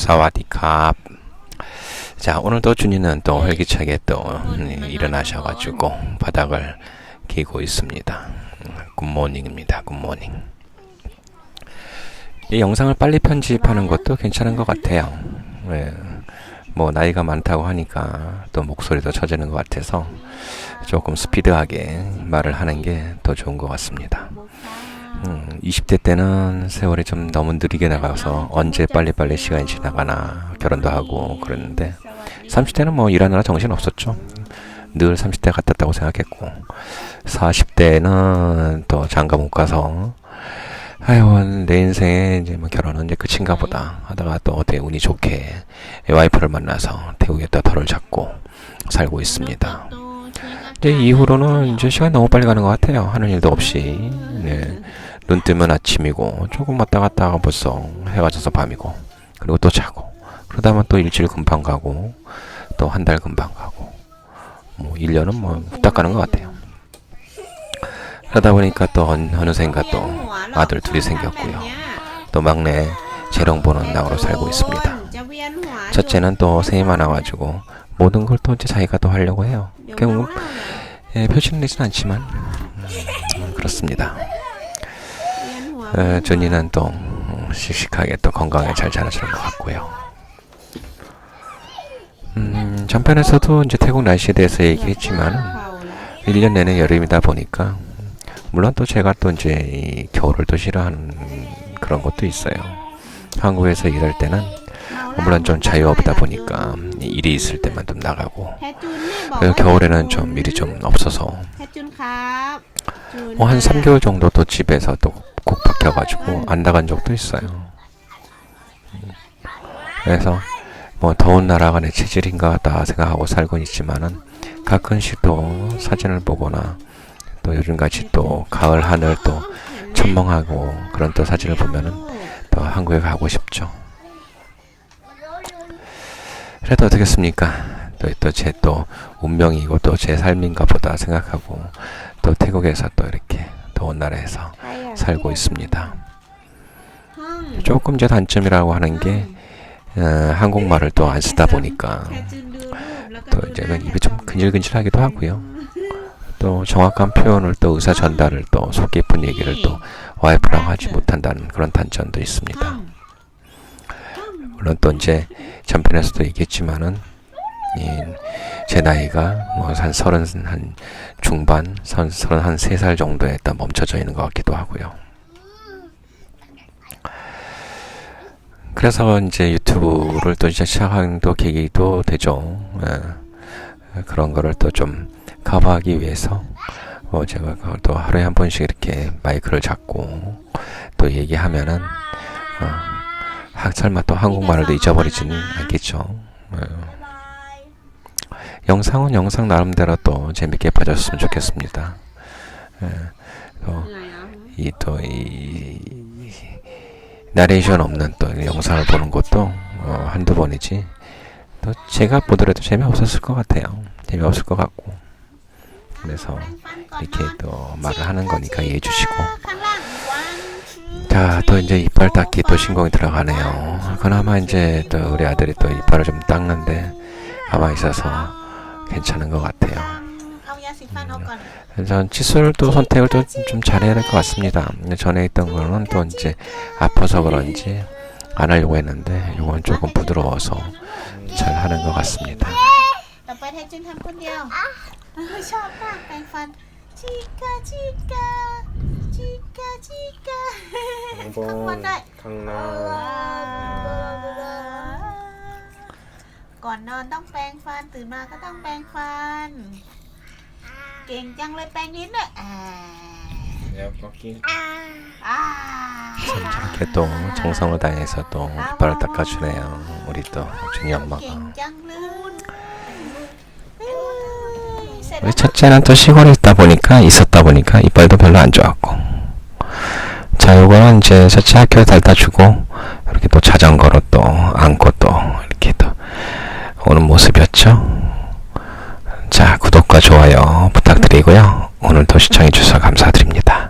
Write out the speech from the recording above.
사와디캅. 자, 오늘도 준이는 또 활기차게 또 음, 일어나셔가지고 바닥을 기고 있습니다. 음, 굿모닝입니다. 굿모닝. 이 영상을 빨리 편집하는 것도 괜찮은 것 같아요. 예. 뭐 나이가 많다고 하니까 또 목소리도 처지는 것 같아서 조금 스피드하게 말을 하는 게 더 좋은 것 같습니다. 음, 20대 때는 세월이 좀 너무 느리게 나가서 언제 빨리빨리 시간이 지나가나 결혼도 하고 그랬는데 30대는 뭐 일하느라 정신 없었죠. 늘 30대 같았다고 생각했고 40대는 또 장가 못 가서 아유 내 인생에 이제 뭐 결혼은 이제 끝인가 보다 하다가 또 어떻게 운이 좋게 와이프를 만나서 태국에다 털을 잡고 살고 있습니다. 이제 이후로는 이제 시간이 너무 빨리 가는 것 같아요. 하는 일도 없이 네. 눈 뜨면 아침이고 조금 왔다 갔다 하고 벌써 해가 져서 밤이고 그리고 또 자고 그러다 보면 또 일주일 금방 가고 또 한 달 금방 가고 뭐 1년은 뭐 후딱 가는 것 같아요. 그러다 보니까 또 어느- 어느샌가 또 아들 둘이 생겼고요. 또 막내 재롱 보는 나으로 살고 있습니다. 첫째는 또 생이 많아가지고 모든 걸 또 이제 자기가 또 하려고 해요. 결국 예, 표시는 내진 않지만 음, 그렇습니다. 에, 준이는 또 음, 씩씩하게 또 건강에 잘 자라주는 것 같고요. 음, 전편에서도 이제 태국 날씨에 대해서 얘기했지만 1년 내내 여름이다 보니까 물론 또 제가 또 이제 이 겨울을 또 싫어하는 그런 것도 있어요. 한국에서 일할 때는 물론 좀 자유업이다 보니까 일이 있을 때만 좀 나가고 겨울에는 좀 일이 좀 없어서 뭐 한 3개월 정도 또 집에서 또꼭 박혀가지고 안 나간 적도 있어요. 음. 그래서 뭐 더운 나라가 내 체질인가 하다 생각하고 살곤 있지만은 가끔씩 또 사진을 보거나 또 요즘같이 또 가을 하늘 또 천멍하고 그런 또 사진을 보면은 또 한국에 가고 싶죠. 그래도 어떻겠습니까? 또제또 운명이고 또 제 삶인가 보다 생각하고 또 태국에서 또 이렇게 더운 나라에서 살고 있습니다. 조금 제 단점이라고 하는 게 어, 한국말을 또 안 쓰다 보니까 또 이제 그 입이 좀 근질근질하기도 하고요. 또 정확한 표현을 또 의사 전달을 또 속 깊은 얘기를 또 와이프랑 하지 못한다는 그런 단점도 있습니다. 물론 또 이제 전편에서도 얘기했지만은 이, 제 나이가 뭐한 서른 한 중반, 선- 서른 한 세 살 정도에 딱 멈춰져 있는 것 같기도 하고요. 그래서 이제 유튜브를 또 이제 시작한 또 계기도 되죠. 예. 그런 거를 또 좀 커버하기 위해서 뭐 제가 또 하루에 한 번씩 이렇게 마이크를 잡고 또 얘기하면은 어, 하- 설마 또 한국말을 잊어버리지는 않겠죠. 예. 영상은 영상 나름대로 또 재밌게 봐줬으면 좋겠습니다. 예. 또이또이 나레이션 없는 또 영상을 보는 것도 어, 한두 번이지 또 제가 보더라도 재미없었을 것 같아요. 재미없을 것 같고 그래서 이렇게 또 말을 하는 거니까 이해해 주시고 자 또 이제 이빨 닦기 또 신공이 들어가네요. 그나마 이제 또 우리 아들이 또 이빨을 좀 닦는데 가만히 있어서 괜찮은 것 같아요. 그래서 칫솔도 선택을 또 좀 잘해야 될 것 같습니다. 전에 있던 거는 또 이제 아파서 그런지 안 하려고 했는데 이건 조금 부드러워서 잘 하는 것 같습니다. ต่อ กแปรงฟันชิกาชิกาชิกาชิกาเข้ามาได้ก่อนนอนต้องแปรงฟันตื่นมาก็ต้องแปรงฟัน เก่งจังเลยแปรงลิ้นด้วยอ่าอ่า 이렇게 또 정성을 다해서 또 이빨을 닦아주네요. 우리 또 준이 เก่ 엄마가. งจังเลยเอ้ยเสร็จ 우리 แล้ว 첫째는 또 시골에 있다 보니까 있었다 보니까 이빨도 별로 안 좋았고. 자, 요거는 이제 첫째 학교에 달다 주고 이렇게 또 자전거로 또 안고 또 이렇게 또 오는 모습이었죠. 자, 구독과 좋아요 부탁드리고요. 오늘도 시청해 주셔서 감사드립니다.